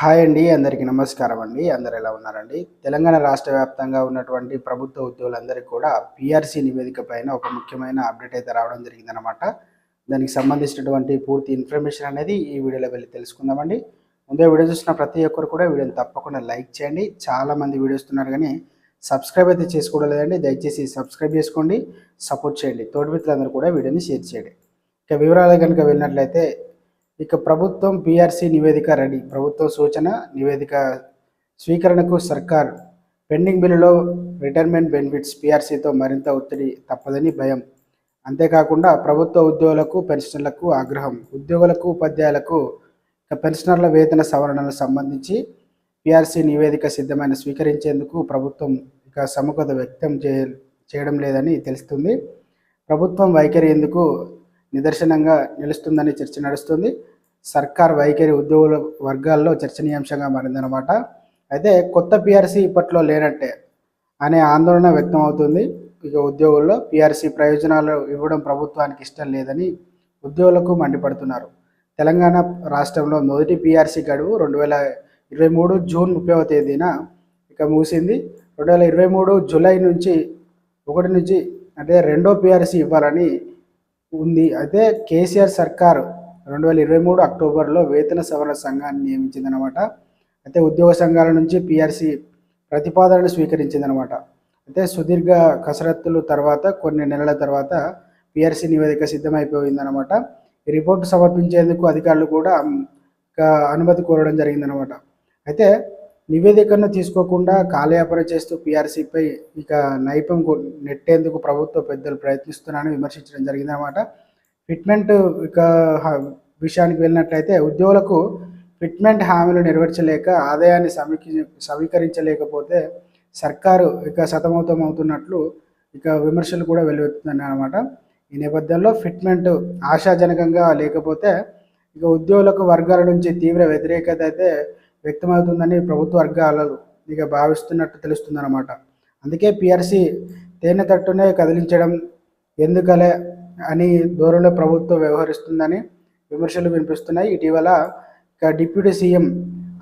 Hi అండి అందరికీ నమస్కారం అండి. అందరు ఎలా ఉన్నారండి? తెలంగాణ రాష్ట్ర వ్యాప్తంగా ఉన్నటువంటి ప్రభుత్వ ఉద్యోగులందరికీ కూడా పిఆర్సీ నివేదిక పైన ఒక ముఖ్యమైన అప్డేట్ అయితే రావడం జరిగిందనమాట దానికి సంబంధించినటువంటి పూర్తి ఇన్ఫర్మేషన్ అనేది ఈ వీడియోలో వెళ్ళి తెలుసుకుందామండి. ముందే వీడియో చూసిన ప్రతి ఒక్కరు కూడా వీడియోని తప్పకుండా లైక్ చేయండి. చాలామంది వీడియోస్ ఉన్నారు కానీ సబ్స్క్రైబ్ అయితే చేసుకోవడం లేదండి. దయచేసి సబ్స్క్రైబ్ చేసుకోండి సపోర్ట్ చేయండి. తోటి మిత్రులందరూ కూడా వీడియోని షేర్ చేయండి. ఇక వివరాలు కనుక వెళ్ళినట్లయితే ఇక ప్రభుత్వం పిఆర్సీ నివేదిక రెడీ. ప్రభుత్వ సూచన నివేదిక స్వీకరణకు సర్కార్ పెండింగ్ బిల్లులో రిటైర్మెంట్ బెనిఫిట్స్ పిఆర్సీతో మరింత ఒత్తిడి తప్పదని భయం. అంతేకాకుండా ప్రభుత్వ ఉద్యోగులకు పెన్షనర్లకు ఆగ్రహం. ఉద్యోగులకు ఉపాధ్యాయులకు ఇక పెన్షనర్ల వేతన సవరణలకు సంబంధించి పిఆర్సీ నివేదిక సిద్ధమైన స్వీకరించేందుకు ప్రభుత్వం ఇక సముఖత వ్యక్తం చే చేయడం లేదని తెలుస్తుంది. ప్రభుత్వం వైఖరి ఎందుకు నిదర్శనంగా నిలుస్తుందని చర్చ నడుస్తుంది. సర్కార్ వైఖరి ఉద్యోగుల వర్గాల్లో చర్చనీయాంశంగా మారిందనమాట అయితే కొత్త పిఆర్సీ ఇప్పట్లో లేనట్టే అనే ఆందోళన వ్యక్తం అవుతుంది ఇక ఉద్యోగుల్లో పిఆర్సీ ప్రయోజనాలు ఇవ్వడం ప్రభుత్వానికి ఇష్టం లేదని ఉద్యోగులకు మండిపడుతున్నారు. తెలంగాణ రాష్ట్రంలో మొదటి పిఆర్సీ గడువు రెండు వేల ఇరవై మూడు జూన్ ముప్పైవ తేదీన ఇక ముగిసింది. రెండు వేల ఇరవై మూడు జూలై నుంచి ఒకటి నుంచి అంటే రెండో పిఆర్సీ ఇవ్వాలని ఉంది. అయితే కేసీఆర్ సర్కారు రెండు వేల ఇరవై మూడు అక్టోబర్లో వేతన సవరణ సంఘాన్ని నియమించిందనమాట అయితే ఉద్యోగ సంఘాల నుంచి పిఆర్సి ప్రతిపాదనను స్వీకరించిందనమాట అయితే సుదీర్ఘ కసరత్తులు తర్వాత కొన్ని నెలల తర్వాత పిఆర్సీ నివేదిక సిద్ధమైపోయిందనమాట ఈ రిపోర్టు సమర్పించేందుకు అధికారులు కూడా అనుమతి కోరడం జరిగిందనమాట అయితే నివేదికను తీసుకోకుండా కాలయాపన చేస్తూ పీఆర్సీపై ఇక నైపం నెట్టేందుకు ప్రభుత్వ పెద్దలు ప్రయత్నిస్తున్నారని విమర్శించడం జరిగిందనమాట ఫిట్మెంట్ ఇక విషయానికి వెళ్ళినట్లయితే ఉద్యోగులకు ఫిట్మెంట్ హామీలు నెరవేర్చలేక ఆదాయాన్ని సమీక్ష సమీకరించలేకపోతే సర్కారు ఇక సతమతం అవుతున్నట్లు ఇక విమర్శలు కూడా వెలువెత్తున్నాయి అనమాట ఈ నేపథ్యంలో ఫిట్మెంట్ ఆశాజనకంగా లేకపోతే ఇక ఉద్యోగులకు వర్గాల నుంచి తీవ్ర వ్యతిరేకత అయితే వ్యక్తమవుతుందని ప్రభుత్వ వర్గాలు ఇక భావిస్తున్నట్టు తెలుస్తుందన్నమాట. అందుకే పిఆర్సీ తేనె తట్టునే కదిలించడం ఎందుకలే అని ధోరణిలో ప్రభుత్వం వ్యవహరిస్తుందని విమర్శలు వినిపిస్తున్నాయి. ఇటీవల ఇక డిప్యూటీ సీఎం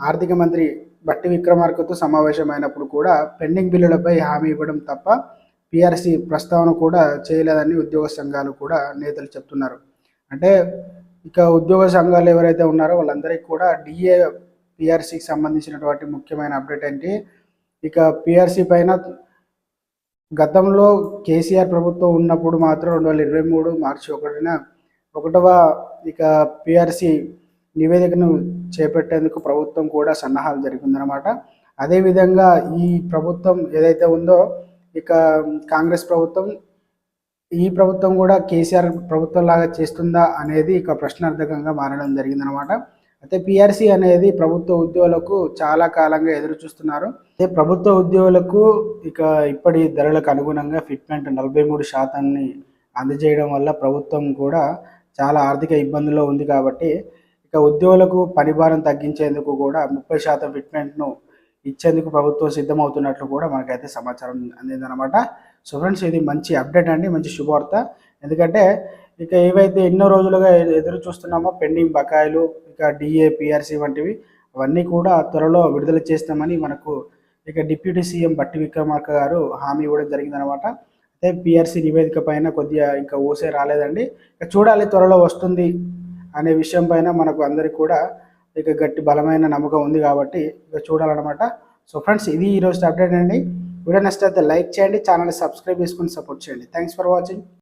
ఆర్థిక మంత్రి బట్టి విక్రమార్కతో సమావేశమైనప్పుడు కూడా పెండింగ్ బిల్లులపై హామీ ఇవ్వడం తప్ప పిఆర్సీ ప్రస్తావన కూడా చేయలేదని ఉద్యోగ సంఘాలు కూడా నేతలు చెప్తున్నారు. అంటే ఇక ఉద్యోగ సంఘాలు ఎవరైతే ఉన్నారో వాళ్ళందరికీ కూడా డిఏ పిఆర్సీకి సంబంధించినటువంటి ముఖ్యమైన అప్డేట్ ఏంటి? ఇక పిఆర్సీ పైన గతంలో కేసీఆర్ ప్రభుత్వం ఉన్నప్పుడు మాత్రం రెండు వేల ఇరవై మూడు మార్చి ఒకటిన ఒకటవ ఇక పిఆర్సీ నివేదికను చేపట్టేందుకు ప్రభుత్వం కూడా సన్నాహాలు జరిగిందనమాట అదేవిధంగా ఈ ప్రభుత్వం ఏదైతే ఉందో ఇక కాంగ్రెస్ ప్రభుత్వం ఈ ప్రభుత్వం కూడా కేసీఆర్ ప్రభుత్వం లాగా చేస్తుందా అనేది ఇక ప్రశ్నార్థకంగా మారడం జరిగిందనమాట అయితే పిఆర్సీ అనేది ప్రభుత్వ ఉద్యోగులకు చాలా కాలంగా ఎదురు చూస్తున్నారు. అయితే ప్రభుత్వ ఉద్యోగులకు ఇక ఇప్పటి ధరలకు అనుగుణంగా ఫిట్మెంట్ నలభై మూడు శాతాన్ని అందజేయడం వల్ల ప్రభుత్వం కూడా చాలా ఆర్థిక ఇబ్బందుల్లో ఉంది కాబట్టి ఇక ఉద్యోగులకు పనిభారం తగ్గించేందుకు కూడా ముప్పై శాతం ఫిట్మెంట్ను ఇచ్చేందుకు ప్రభుత్వం సిద్ధమవుతున్నట్లు కూడా మనకైతే సమాచారం అందిందనమాట సో ఫ్రెండ్స్ ఇది మంచి అప్డేట్ అండి మంచి శుభవార్త. ఎందుకంటే ఇక ఏవైతే ఎన్నో రోజులుగా ఎదురు చూస్తున్నామో పెండింగ్ బకాయిలు ఇక డిఏ పిఆర్సి వంటివి అవన్నీ కూడా త్వరలో విడుదల చేస్తామని మనకు ఇక డిప్యూటీ సీఎం బట్టి విక్రమార్క గారు హామీ ఇవ్వడం జరిగిందనమాట అయితే పిఆర్సీ నివేదిక పైన కొద్దిగా ఇంకా ఓసే రాలేదండి. ఇక చూడాలి త్వరలో వస్తుంది అనే విషయం పైన మనకు అందరికి కూడా ఇక గట్టి బలమైన నమ్మకం ఉంది కాబట్టి ఇక చూడాలన్నమాట. సో ఫ్రెండ్స్ ఇది ఈరోజు అప్డేట్ అండి. వీడియో నచ్చితే లైక్ చేయండి ఛానల్ని సబ్స్క్రైబ్ చేసుకుని సపోర్ట్ చేయండి. Thanks for watching